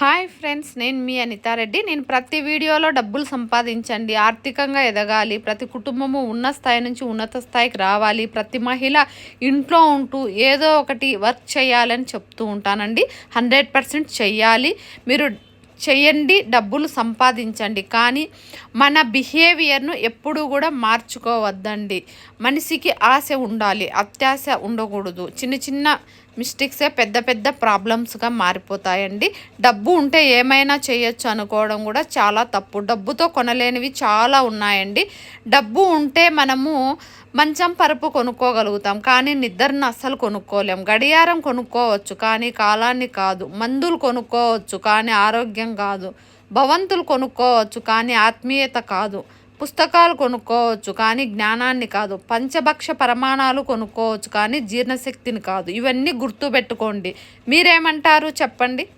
Hi friends నేను మీ అనితారెడ్డి నేను ప్రతి వీడియోలో డబ్బులు సంపాదించండి ఆర్థికంగా ఎదగాలి ప్రతి కుటుంబము ఉన్న స్థాయి నుంచి ఉన్నత స్థాయికి రావాలి ప్రతి మహిళ ఇంట్లో ఉంటూ ఏదో ఒకటి వర్క్ చేయాలని చెప్తూ ఉంటానండి. హండ్రెడ్ పర్సెంట్ చెయ్యాలి. మీరు చేయండి డబ్బులు సంపాదించండి. కానీ మన బిహేవియర్ను ఎప్పుడూ కూడా మార్చుకోవద్దండి. మనిషికి ఆశ ఉండాలి అత్యాశ ఉండకూడదు. చిన్న చిన్న మిస్టేక్సే పెద్ద పెద్ద ప్రాబ్లమ్స్గా మారిపోతాయండి. డబ్బు ఉంటే ఏమైనా చేయొచ్చు అనుకోవడం కూడా చాలా తప్పు. డబ్బుతో కొనలేనివి చాలా ఉన్నాయండి. డబ్బు ఉంటే మనము మంచం పరుపు కొనుక్కోగలుగుతాం కానీ నిద్రను అస్సలు కొనుక్కోలేం. గడియారం కొనుక్కోవచ్చు కానీ కాలాన్ని కాదు. మందులు కొనుక్కోవచ్చు కానీ ఆరోగ్యం కాదు. భవంతులు కొనుక్కోవచ్చు కానీ ఆత్మీయత కాదు. పుస్తకాలు కొనుక్కోవచ్చు కానీ జ్ఞానాన్ని కాదు. పంచభక్ష ప్రమాణాలు కొనుక్కోవచ్చు కానీ జీర్ణశక్తిని కాదు. ఇవన్నీ గుర్తుపెట్టుకోండి. మీరేమంటారు చెప్పండి?